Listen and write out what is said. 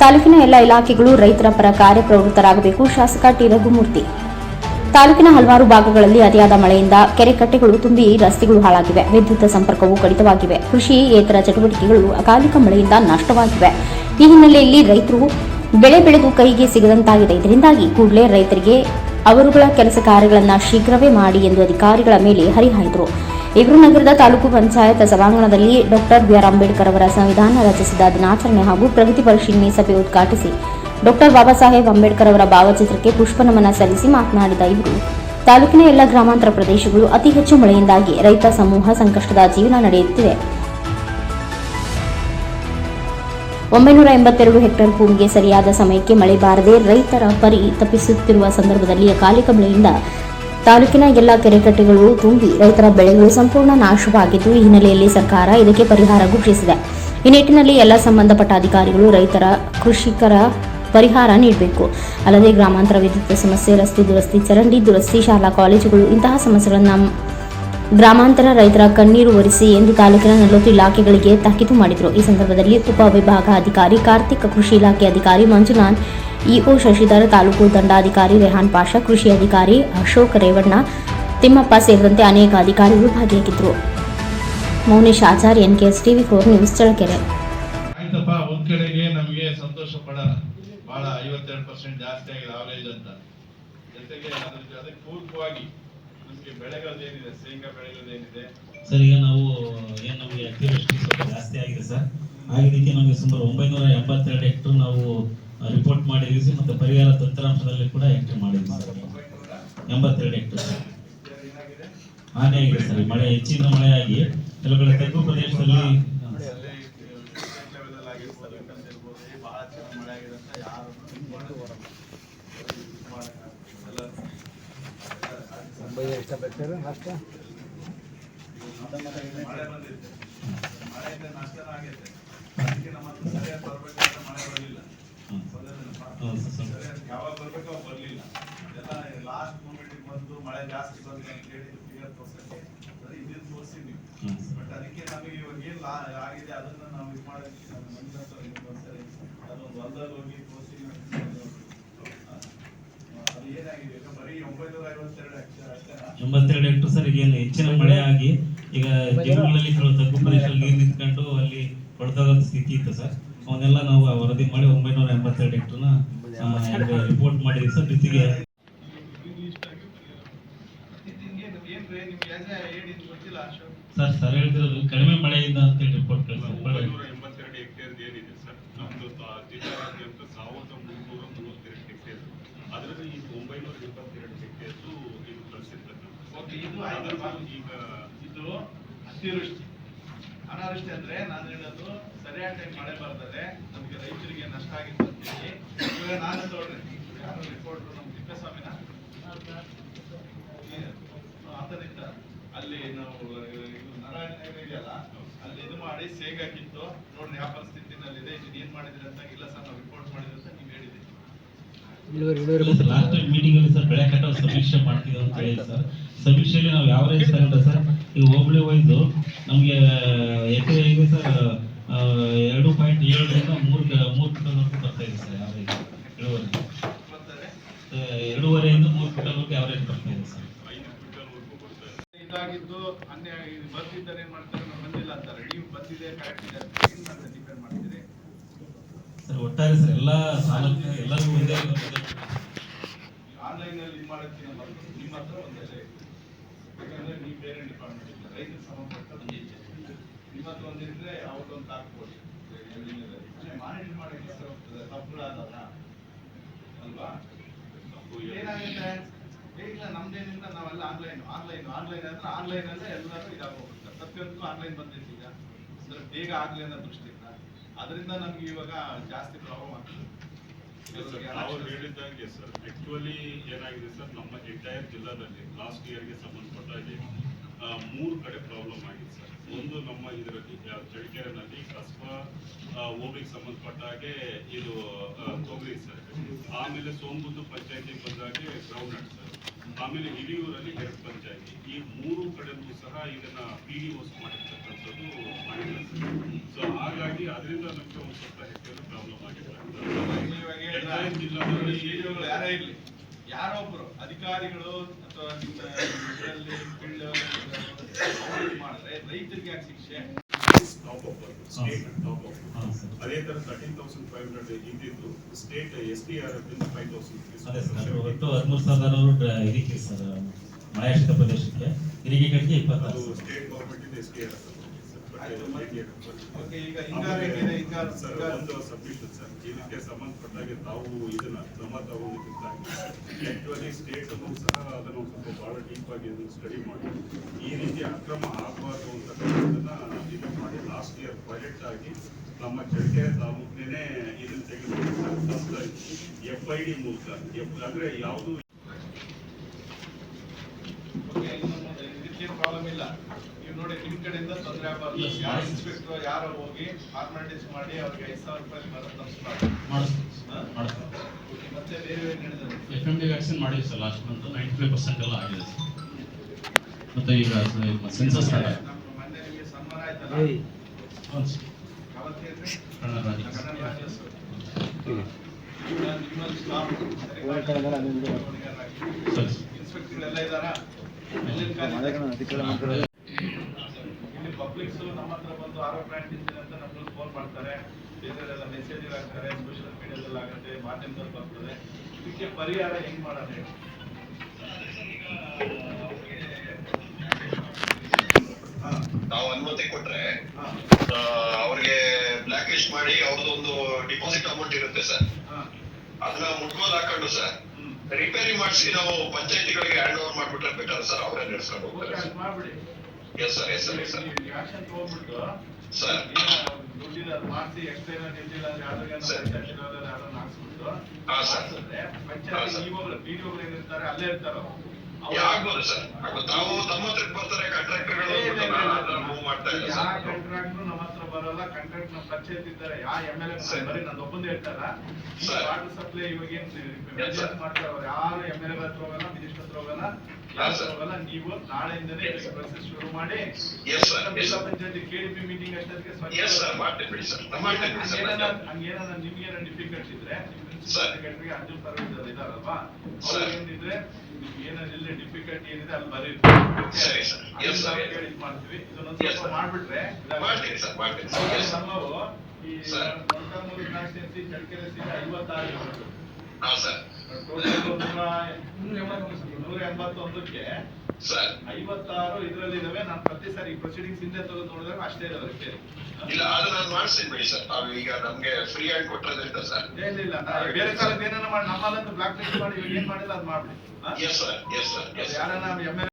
ತಾಲೂಕಿನ ಎಲ್ಲ ಇಲಾಖೆಗಳು ರೈತರ ಪರ ಕಾರ್ಯಪ್ರವೃತ್ತರಾಗಬೇಕು. ಶಾಸಕ ಟಿ. ರಘುಮೂರ್ತಿ. ತಾಲೂಕಿನ ಹಲವಾರು ಭಾಗಗಳಲ್ಲಿ ಅತಿಯಾದ ಮಳೆಯಿಂದ ಕೆರೆ ಕಟ್ಟೆಗಳು ತುಂಬಿ ರಸ್ತೆಗಳು ಹಾಳಾಗಿವೆ. ವಿದ್ಯುತ್ ಸಂಪರ್ಕವು ಕಡಿತವಾಗಿವೆ. ಕೃಷಿ, ಏತರ ಚಟುವಟಿಕೆಗಳು ಅಕಾಲಿಕ ಮಳೆಯಿಂದ ನಷ್ಟವಾಗಿವೆ. ಈ ಹಿನ್ನೆಲೆಯಲ್ಲಿ ರೈತರು ಬೆಳೆ ಬೆಳೆದು ಕೈಗೆ ಸಿಗದಂತಾಗಿದೆ. ಇದರಿಂದಾಗಿ ಕೂಡಲೇ ರೈತರಿಗೆ ಅವರುಗಳ ಕೆಲಸ ಕಾರ್ಯಗಳನ್ನು ಶೀಘ್ರವೇ ಮಾಡಿ ಎಂದು ಅಧಿಕಾರಿಗಳ ಮೇಲೆ ಹರಿಹಾಯ್ದರು. ಇವರು ನಗರದ ತಾಲೂಕು ಪಂಚಾಯತ್ ಸಭಾಂಗಣದಲ್ಲಿ ಡಾಕ್ಟರ್ ಬಿಆರ್ ಅಂಬೇಡ್ಕರ್ ಅವರ ಸಂವಿಧಾನ ರಚಿಸಿದ ದಿನಾಚರಣೆ ಹಾಗೂ ಪ್ರಗತಿ ಪರಿಶೀಲನೆ ಸಭೆ ಉದ್ಘಾಟಿಸಿ ಡಾಕ್ಟರ್ ಬಾಬಾ ಸಾಹೇಬ್ ಅಂಬೇಡ್ಕರ್ ಅವರ ಭಾವಚಿತ್ರಕ್ಕೆ ಪುಷ್ಪನಮನ ಸಲ್ಲಿಸಿ ಮಾತನಾಡಿದ ಇವರು, ತಾಲೂಕಿನ ಎಲ್ಲ ಗ್ರಾಮಾಂತರ ಪ್ರದೇಶಗಳು ಅತಿ ಹೆಚ್ಚು ಮಳೆಯಿಂದಾಗಿ ರೈತ ಸಮೂಹ ಸಂಕಷ್ಟದ ಜೀವನ ನಡೆಯುತ್ತಿದೆ. ಒಂಬೈನೂರ ಎಂಬತ್ತೆರಡು ಹೆಕ್ಟೇರ್ ಭೂಮಿಗೆ ಸರಿಯಾದ ಸಮಯಕ್ಕೆ ಮಳೆ ಬಾರದೆ ರೈತರ ಪರಿ ತಪ್ಪಿಸುತ್ತಿರುವ ಸಂದರ್ಭದಲ್ಲಿ ಅಕಾಲಿಕ ಮಳೆಯಿಂದ ತಾಲೂಕಿನ ಎಲ್ಲ ಕೆರೆಕಟ್ಟೆಗಳು ತುಂಬಿ ರೈತರ ಬೆಳೆಗಳು ಸಂಪೂರ್ಣ ನಾಶವಾಗಿದ್ದು, ಈ ಹಿನ್ನೆಲೆಯಲ್ಲಿ ಸರ್ಕಾರ ಇದಕ್ಕೆ ಪರಿಹಾರ ಘೋಷಿಸಿದೆ. ಈ ನಿಟ್ಟಿನಲ್ಲಿ ಎಲ್ಲ ಸಂಬಂಧಪಟ್ಟ ಅಧಿಕಾರಿಗಳು ರೈತರ ಕೃಷಿಕರ ಪರಿಹಾರ ನೀಡಬೇಕು. ಅಲ್ಲದೆ ಗ್ರಾಮಾಂತರ ವಿದ್ಯುತ್ ಸಮಸ್ಯೆ, ರಸ್ತೆ ದುರಸ್ತಿ, ಚರಂಡಿ ದುರಸ್ತಿ, ಶಾಲಾ, ಕಾಲೇಜುಗಳು ಇಂತಹ ಸಮಸ್ಯೆಗಳನ್ನು ಗ್ರಾಮಾಂತರ ರೈತರ ಕಣ್ಣೀರು ಒರೆಸಿ ಎಂದು ತಾಲೂಕಿನ ನಲವತ್ತು ಇಲಾಖೆಗಳಿಗೆ ತಾಕೀತು ಮಾಡಿದರು. ಈ ಸಂದರ್ಭದಲ್ಲಿ ಉಪವಿಭಾಗಾಧಿಕಾರಿ, ಕಾರ್ತಿಕ ಕೃಷಿ ಇಲಾಖೆ ಅಧಿಕಾರಿ ಮಂಜುನಾಥ್ ಇಒ ಶಶಿಧರ್ ತಾಲೂಕು ದಂಡಾಧಿಕಾರಿ ರೆಹಾನ್ ಪಾಷಾ ಕೃಷಿ ಅಧಿಕಾರಿ ಅಶೋಕ್ ರೇವಣ್ಣ ತಿಮ್ಮಪ್ಪ ಸೇರಿದಂತೆ ಅನೇಕ ಅಧಿಕಾರಿಗಳು ಭಾಗಿಯಾಗಿದ್ದರು. Mounesh Acharya NKS TV four news Challakere sir ಈಗ ನಾವು ಏನ್ ನಮಗೆ ಅತಿವೃಷ್ಟಿ ಸ್ವಲ್ಪ ಜಾಸ್ತಿ ಆಗಿದೆ ಸರ್. ಆಗಿದ್ದಕ್ಕೆ ನಮಗೆ ಸುಮಾರು ಒಂಬೈನೂರ ಎಂಬತ್ತೆರಡು ಹೆಕ್ಟರ್ ನಾವು ರಿಪೋರ್ಟ್ ಮಾಡಿ ಸರ್ ಮತ್ತೆ ಪರಿಹಾರ ತಂತ್ರಾಂಶದಲ್ಲಿ ಕೂಡ ಎಂಟ್ರಿ ಮಾಡಿದ್ದೀವಿ ಸರ್. ಎಂಬತ್ತೆರಡು ಎಂಟು ಸರ್. ಏನಾಗಿದೆ ಹಾನಿ ಆಗಿದೆ ಸರ್. ಮಳೆ, ಹೆಚ್ಚಿನ ಮಳೆಯಾಗಿ ಕೆಲವು ಕಡೆ ತಗ್ಗು ಪ್ರದೇಶದಲ್ಲಿ ಮಳೆಯಿಂದ ನಷ್ಟನೂ ಆಗೈತೆ. ಅದಕ್ಕೆ ನಮ್ಮ ಸರಿಯಾಗಿ ಮಳೆ ಹ್ಮ್. ಹೌದಲ್ವಾ? ಹೌದು ಸರ್, ಸರ್. ಸರಿಯಾಗಿ ಯಾವಾಗ ಬರ್ಬೇಕು ಅವಾಗ ಬರ್ಲಿಲ್ಲ. ಎಲ್ಲ ಲಾಸ್ಟ್ ಬಂದು ಮಳೆ ಜಾಸ್ತಿ ಬಂದು ಅಂತ ಹೇಳಿ ಅದು ತೋರಿಸಿದ್ವಿ. ಬಟ್ ಅದಕ್ಕೆ ನಮಗೆ ಇವಾಗ ಏನ್ ಲಾ ಆಗಿದೆ ಅದನ್ನು ನಾವು ಇದು ಮಾಡೋದಕ್ಕೆ ನಮ್ಮ ಮಂಜುನಾಥ್ ಅವ್ರಿಗೆ ಒಂದ್ಸರಿ ಅದೊಂದು ಹೊಲದಲ್ಲಿ ಹೋಗಿ ತೋರಿಸಿ ಅದು ಏನಾಗಿದೆ? ಬರೀ ಒಂಬೈನೂರ ಐವತ್ತೆರಡು ಎಂಬತ್ತೆರಡು ಹೆಕ್ಟರ್ ಸರ್ ಈಗ ಏನು ಹೆಚ್ಚಿನ ಮಳೆ ಆಗಿ ಈಗ ಜಮೀನುಗಳಲ್ಲಿ ಕೆಲವು ತಗ್ಗು ಪ್ರದೇಶದಲ್ಲಿ ನೀರು ನಿಂತ್ಕೊಂಡು ಅಲ್ಲಿ ಹೊಡೆದಾಗ ಸ್ಥಿತಿ ಇತ್ತು ಸರ್? ಅವನ್ನೆಲ್ಲ ನಾವು ವರದಿ ಮಾಡಿ ಒಂಬೈನೂರ ಎಂಬತ್ತೆರಡು ಹೆಕ್ಟರ್ನ ರಿಪೋರ್ಟ್ ಮಾಡಿದ್ವಿ ಸರ್ ಜೊತೆಗೆ. ಸರ್ ಸರ್ ಹೇಳಿದ್ರು ಕಡಿಮೆ ಮಳೆಯಿಂದ ಅಂತ ಹೇಳಿ ರಿಪೋರ್ಟ್ ಎಂಬತ್ತೆರಡು ಹೆಕ್ಟೇರ್ ಏನಿದೆ ಸರ್. ನಮ್ದು ಜಿಲ್ಲಾದ್ಯಂತ ಸಾವಿರದ ಮುನ್ನೂರ ಮೂವತ್ತೆರಡು ಹೆಕ್ಟೇರ್ ಅದರಲ್ಲಿ ಈ ಒಂಬೈನೂರ ಇಪ್ಪತ್ತೆರಡು ಹೆಕ್ಟೇರ್ ಇದು ಕಳಿಸಿರ್ತಕ್ಕಂಥ ಈಗ ಇದು ಅತಿವೃಷ್ಟಿ. ಅನಾವೃಷ್ಟಿ ಅಂದ್ರೆ ನಾನು ಹೇಳೋದು ಸರಿಯಾದ ಟೈಮ್ ಮಳೆ ಬರ್ತದೆ ನಮಗೆ ರೈತರಿಗೆ ನಷ್ಟ ಆಗಿತ್ತು ಅಂತೇಳಿ. ಇವಾಗ ನಾನು ತಗೊಳ್ರಿ ಯಾರು ರಿಪೋರ್ಟ್ ನಮ್ಮ ತಿಪ್ಪೇಸ್ವಾಮಿನ. ಆತನಿಂದ ಅಲ್ಲಿ ನಾವು ಇದು ನಾರಾಯಣ ನಗರ ಇದೆಯಲ್ಲ ಅಲ್ಲಿ ಇದು ಮಾಡಿ ಸೇಗ್ ಹಾಕಿತ್ತು. ನೋಡ್ರಿ ಯಾವ ಪರಿಸ್ಥಿತಿನಲ್ಲಿದೆ ಇದು ಏನ್ ಮಾಡಿದ್ರಿ ಅಂತ ಇಲ್ಲ ಸರ್ ನಾವು ರಿಪೋರ್ಟ್ ಮಾಡಿದ್ರಿ ಅಂತ ನೀವು ಹೇಳಿದ್ರಿ. ಲಾಸ್ಟ್ ಟೈಮ್ ಮೀಟಿಂಗ್ ಅಲ್ಲಿ ಸರ್ ಬೆಳೆ ಕಟಾವ್ ಸಮೀಕ್ಷೆ ಮಾಡ್ತೀವಿ ಅಂತ ಹೇಳಿ ಸರ್. ಸಮೀಕ್ಷೆಯಲ್ಲಿ ನಾವು ಯಾವ ರೇಂಜ್ ತಗೊಂಡ್ರೆ ಸರ್? ಈಗ ಹೋಬಳಿ ವೈಸು ನಮಗೆ ಎಕರೆ ಸರ್ ಎರಡು ಪಾಯಿಂಟ್ ಏಳರಿಂದ ಮೂರು ಮೂರು ಕ್ವಿಂಟಲ್ವರೆಗೂ ಬರ್ತಾ ಇದೆ ಸರ್ ಆವರೇಜ್ ಇಳುವರಿ. ಎರಡೂವರೆಯಿಂದ ಮೂರು ಕ್ವಿಂಟಲ್ವರೆಗೂ ಆವರೇಜ್ ಬರ್ತಾ ಇದೆ ಸರ್. ಇದಾಗಿದ್ದು ಅನ್ಯ ಇದು ಬರ್ತಿದ್ದಾರೆ ಏನು ಮಾಡ್ತಾರೆ ಬಂದಿಲ್ಲ ಅಂತಾರೆ. ನೀವು ಬಂದಿದೆ ಕರೆಕ್ಟ್ ಇದೆ ಅಂತ ಏನ್ ಮಾಡ್ತಾರೆ ಡಿಪೆಂಡ್ ಮಾಡ್ತೀರಿ ಸರ್ ಒಟ್ಟಾರೆ ಸರ್ ಎಲ್ಲ ಸಾಲಕ್ಕೆ ಎಲ್ಲರಿಗೂ ಒಂದೇ ಆನ್ಲೈನಲ್ಲಿ ಇದು ನಿಮ್ಮ ಹತ್ರ ಒಂದೇ. ಯಾಕಂದ್ರೆ ನೀವು ಬೇರೆ ಡಿಪಾರ್ಟ್ಮೆಂಟ್ ರೈತರ ಸಂಬಂಧಪಟ್ಟ ಇದೆ. ಹತ್ರ ಒಂದಿದ್ರೆ ಅವ್ರದ್ದೊಂದು ಹಾಕ್ಬೋದು ಮಾನಿಟರ್ ಮಾಡಕ್ಕೆ ಹೋಗ್ತದೆ ತಪ್ಪುಗಳಾದಾಗ ಅಲ್ವಾ? ತಪ್ಪು ಏನಾಗುತ್ತೆ? ಇಲ್ಲ ನಮ್ದೇನಿಲ್ಲ ನಾವೆಲ್ಲ ಆನ್ಲೈನ್ ಆನ್ಲೈನ್ ಆನ್ಲೈನ್ ಅಂದ್ರೆ ಆನ್ಲೈನ್ ಅಲ್ಲೇ ಎಲ್ಲರೂ ಇದಾಗೋಗ್ಬಿಡ್ತಾರೆ ಪ್ರತಿಯೊಂದಕ್ಕೂ ಆನ್ಲೈನ್ ಬಂದೈತಿ ಈಗ. ಅಂದ್ರೆ ಬೇಗ ಆಗ್ಲಿ ಅನ್ನೋ ದೃಷ್ಟಿಯಿಂದ. ಅದರಿಂದ ನಮ್ಗೆ ಇವಾಗ ಜಾಸ್ತಿ ಪ್ರಾಬ್ಲಮ್ ಆಗ್ತದೆ. ಅನಕ್ಷರಸ್ಥ- ಹೇಳಿದಂಗೆ ಸರ್ ಆಕ್ಚುಲಿ ಏನಾಗಿದೆ ಸರ್ ನಮ್ಮ ಎಂಟೈರ್ ಜಿಲ್ಲಾದಲ್ಲಿ ಲಾಸ್ಟ್ ಇಯರ್ಗೆ ಸಂಬಂಧಪಟ್ಟ ಆ, ಮೂರು ಕಡೆ ಪ್ರಾಬ್ಲಮ್ ಆಗಿದೆ ಸರ್. ಒಂದು ನಮ್ಮ ಇದರಲ್ಲಿ ಚಳಿಕೆರೆನಲ್ಲಿ ಕಸ್ಬಾ ಹೋಬಳಿಗೆ ಸಂಬಂಧಪಟ್ಟ ಹಾಗೆ ಇದು ತೊಗರಿ ಸರ್. ಆಮೇಲೆ ಸೋಂಬುದ್ದು ಪಂಚಾಯತಿಗೆ ಬಂದಾಗೆ ಗ್ರೌಂಡ್ ಸರ್. ಆಮೇಲೆ ಹಿರಿಯೂರಲ್ಲಿ ಹೆಡ್ ಪಂಚಾಯತಿ. ಈ ಮೂರು ಕಡೆಗೂ ಸಹ ಇದನ್ನ ಪಿ ಡಿ ಓಸ್ ಮಾಡಿರ್ತಕ್ಕಂಥದ್ದು ಮಾಡಿದ್ದಾರೆ ಸೊ ಹಾಗಾಗಿ ಅದರಿಂದ ನಮಗೆ ಒಂದು ಸ್ವಲ್ಪ ಹೆಚ್ಚಿನ ಪ್ರಾಬ್ಲಮ್ ಆಗಿದೆ ಜಿಲ್ಲಾದಲ್ಲಿ CDO ಯಾರೇ ಯಾರೋ ಒಬ್ರು ಅಧಿಕಾರಿಗಳು ಅಥವಾ ನಿಮ್ಮ ಮಾಡಿದ್ರೆ ರೈತರಿಗೆ ಯಾಕೆ ಶಿಕ್ಷೆ? ಅದೇ ತರ ತರ್ಟೀನ್ ತೌಸಂಡ್ ಫೈವ್ ಹಂಡ್ರೆಡ್ ಇದ್ದಿದ್ದು state S T R F five thousand sir ಒಟ್ಟು ಹದಿಮೂರು ಸಾವಿರ ಇದಕ್ಕೆ ಸರ್ ಮಳೆಯಾಶ್ರಿತ ಪ್ರದೇಶಕ್ಕೆ. ಇರಿಗೇಷನ್ಗೆ ಕಟ್ಟಿಗೆ ಇಪ್ಪತ್ತಾರು state government S T R ಒಂದು ಸಬ್ಮಿಷನ್ ಸರ್ ಇದಕ್ಕೆ ಸಂಬಂಧಪಟ್ಟಾಗೆ ತಾವು ಇದನ್ನ ಕ್ರಮ ತಗೊಂಡಿದ್ದ ಆಕ್ಚುಲಿ ಸ್ಟೇಟ್ ಸಹ ಅದನ್ನು ಸ್ವಲ್ಪ ಬಹಳ ಡೀಪ್ ಆಗಿ ಸ್ಟಡಿ ಮಾಡಿ, ಈ ರೀತಿ ಅಕ್ರಮ ಆಗಬಾರ್ದು ಅಂತಕ್ಕಂಥದ್ದನ್ನ ಇದು ಮಾಡಿ ಲಾಸ್ಟ್ ಇಯರ್ ಪ್ರಾಜೆಕ್ಟ್ ಆಗಿ ನಮ್ಮ ಚಳ್ಳಕೆರೆ ತಾಲೂಕಿನೇ ಇದನ್ನು ತೆಗೆದುಕೊಂಡು ಎಫ್ ಐ ಡಿ ಮೂಲಕ ಎಫ್ ಅಂದ್ರೆ ಯಾವುದು ಓಕೆ ಇದಕ್ಕೇನು ಪ್ರಾಬ್ಲಮ್ ಇಲ್ಲ ನೀವು ನೋಡಿ ನಿಮ್ ಯಾರು ಇನ್ಸ್ಪೆಕ್ಟರ್ ಯಾರೋ ಹೋಗಿ ಫಾರ್ಮಾಲಿಟೀಸ್ ಮಾಡಿ ಅವ್ರಿಗೆ ಐದು ಸಾವಿರ ರೂಪಾಯಿ ಬರೋ ಮಾಡಿಸ್ತೀವಿ ಮತ್ತೆ ಬೇರೆ ಏನ್ ಹೇಳಿದ್ರು F D vaccine sir last month ninety five percent ಎಲ್ಲ ಆಗಿದೆ ಸರ್ ಮತ್ತೆ ಈಗ ಸೆನ್ಸಸ್ ನಮ್ಮ ಮೊನ್ನೆ ನಿಮಗೆ ಸನ್ಮಾನ ಆಯ್ತಲ್ಲ ಕನ್ನಡ ರಾಜ್ಯ. ಕನ್ನಡ ರಾಜ್ಯೋತ್ಸವ. ನಿಮ್ಮಲ್ಲಿ ಸ್ಟಾಫ್ ಸರಿ ಇನ್ಸ್ಪೆಕ್ಟರ್ಗಳೆಲ್ಲ ಇದ್ದಾರಾ ಎಲ್ಲೆಲ್ಲಿ ಖಾಲಿ ಇದೆ? ಇಲ್ಲಿ ಪಬ್ಲಿಕ್ಸ್ ಬಂದು ಆರೋಗ್ಯ ಪ್ಲಾಂಟ್ ಅಂತ ನಮಗೆ ಫೋನ್ ಮಾಡ್ತಾರೆ. ಬೇರೆಲ್ಲ ಮೆಸೇಜ್ ಹಾಕ್ತಾರೆ ಸೋಷಿಯಲ್ ಮೀಡಿಯಾದಲ್ಲಿ ಆಗುತ್ತೆ ಮಾಧ್ಯಮದಲ್ಲಿ ಬರ್ತದೆ ಇದಕ್ಕೆ ಪರಿಹಾರ ಹೆಂಗ್ ಮಾಡೋಣ? ಹಾ, ನಾವು ಅನುಮತಿ ಕೊಟ್ರೆ ಅವ್ರಿಗೆ ಬ್ಲಾಕ್ ಲಿಸ್ಟ್ ಮಾಡಿ ಅವ್ರದ್ದೊಂದು ಡಿಪಾಸಿಟ್ ಅಮೌಂಟ್ ಇರುತ್ತೆ ಸರ್. ಹಾ. ಅದನ್ನ ಮುಟ್ಗೋಲ್ ಹಾಕೊಂಡು ಸರ್. ರಿಪೇರಿ ಮಾಡಿಸಿ ನಾವು ಪಂಚಾಯತಿಗಳಿಗೆ ಹ್ಯಾಂಡ್ ಓವರ್ ಮಾಡ್ಬಿಟ್ರೆ ಬೆಟರ್ ಸರ್ ಅವರೇ ನಡೆಸ್ಕೊಂಡು ಹೋಗ್ತಾರೆ ಮಾಡ್ಬಿಡಿ. Yes sir yes sir yes sir action ತಗೊಂಡ್ಬಿಟ್ಟು ಸರ್. ಅದು ಮಾಡಿಸಿ ಎಕ್ಸ್ಪ್ಲೈನ್ ಇದ್ದಿಲ್ಲ ಅಂದ್ರೆ ಯಾವ್ದಾದ್ರು ಹಾಕ್ಸ್ಬಿಟ್ಟು ಪಂಚಾಯತ್. ಇವಾಗ ಬಿ ಡಿ ಏನಿರ್ತಾರೆ ಅಲ್ಲೇ ಇರ್ತಾರ ಸರ್. ತಾವು ತಮ್ಮ ಹತ್ರಕ್ಕೆ ಬರ್ತಾರೆ ಕಾಂಟ್ರಾಕ್ಟರ್ಗಳು ಮಾಡ್ತಾ ಇಲ್ಲ ಯಾವ ಸರ್ ಕಾಂಟ್ರಾಕ್ಟ್ ನಮ್ಮ ಹತ್ರ ಬರಲ್ಲ ಕಾಂಟ್ರಾಕ್ಟ್ ನಮ್ಮ ಪಂಚಾಯತ್ ಇದ್ದಾರೆ ಯಾವ ಎಂ ಎಲ್ ಎ. ಬರೀ ನಾನು ಒಬ್ಬಂದೇ. ವಾಟರ್ ಸಪ್ಲೈ ಇವಾಗ ಏನ್ ಮಾಡ್ತಾರೆ ಯಾರು ಎಂ ಎಲ್ ಎ ಹತ್ರ ಹೋಗಲ್ಲ ಮಿನಿಸ್ಟರ್ ಹತ್ರ ಹೋಗಲ್ಲ ನೀವು ನಾಳೆಯಿಂದನೇ ಪ್ರೊಸೆಸ್ ಶುರು ಮಾಡಿ yes sir yes KDP meeting ಅಷ್ಟೊತ್ತಿಗೆ ಎಸ್ ಸರ್ ಮಾಡ್ತೀನಿ ಬಿಡಿ ಸರ್ ಮಾಡ್ತೀನಿ. ಬಿಡಿ ಸರ್ ಹಂಗೇನಾರ ನಿಮ್ಗೆ ಏನೋ ಡಿಫಿಕಲ್ಟ್ ಇದ್ರೆ. ಸೆಕ್ರೆಟರಿ ಅರ್ಜುನ್ ಇದಾರಲ್ವಾ? ಏನಿದ್ರೆ ಡಿಫಿಕಲ್ಟಿ ಏನಿದೆ ಅಲ್ಲಿ ಸರಿ. ಹೇಳಿ ಮಾಡ್ತೀವಿ. ಸ್ವಲ್ಪ sir. ಮಾಡ್ಬಿಟ್ರೆ ಮಾಡ್ತೀನಿ ಸರ್ ಮಾಡ್ತೀನಿ ಸರ್ ಈ Sir. Molakalmuru constituency Challakere seat ಐವತ್ತಾರು ನೂರ ಎಂಬತ್ತೊಂದಕ್ಕೆ ಸರ್. ಐವತ್ತಾರು ಇದ್ರಲ್ಲಿ ಇದಾವೆ. ನಾನು ಪ್ರತಿ ಸಾರಿ ಪ್ರೊಸೀಡಿಂಗ್ಸ್ ಹಿಂದೆ ತೆಗೆದು ನೋಡಿದಾಗ ಅಷ್ಟೇ ಇದಾವೆ ರಿಪೇರಿ ಇಲ್ಲ ಅದು ನಾನು ಮಾಡಿಸ್ತೀನಿ ಬಿಡಿ ಸರ್. ತಾವು ಈಗ ನಮ್ಗೆ ಫ್ರೀ ಆಗಿ ಕೊಟ್ಟಿರೋದ್ರಿಂದ ಸರ್. ಇಲ್ಲ ಇಲ್ಲ ಬೇರೆ ಕಾಲದ ಏನಾರ ಮಾಡಿ ನಮ್ಮಲ್ಲಂತೂ ಬ್ಲಾಕ್ ಲಿಸ್ಟ್ ಮಾಡಿ ಏನ್ ಮಾಡಿಲ್ಲ ಅದ್ ಮಾಡ್ಬಿಡಿ. Yes sir yes sir yes sir ಯಾರನ್ನ ಎಂ ಎಲ್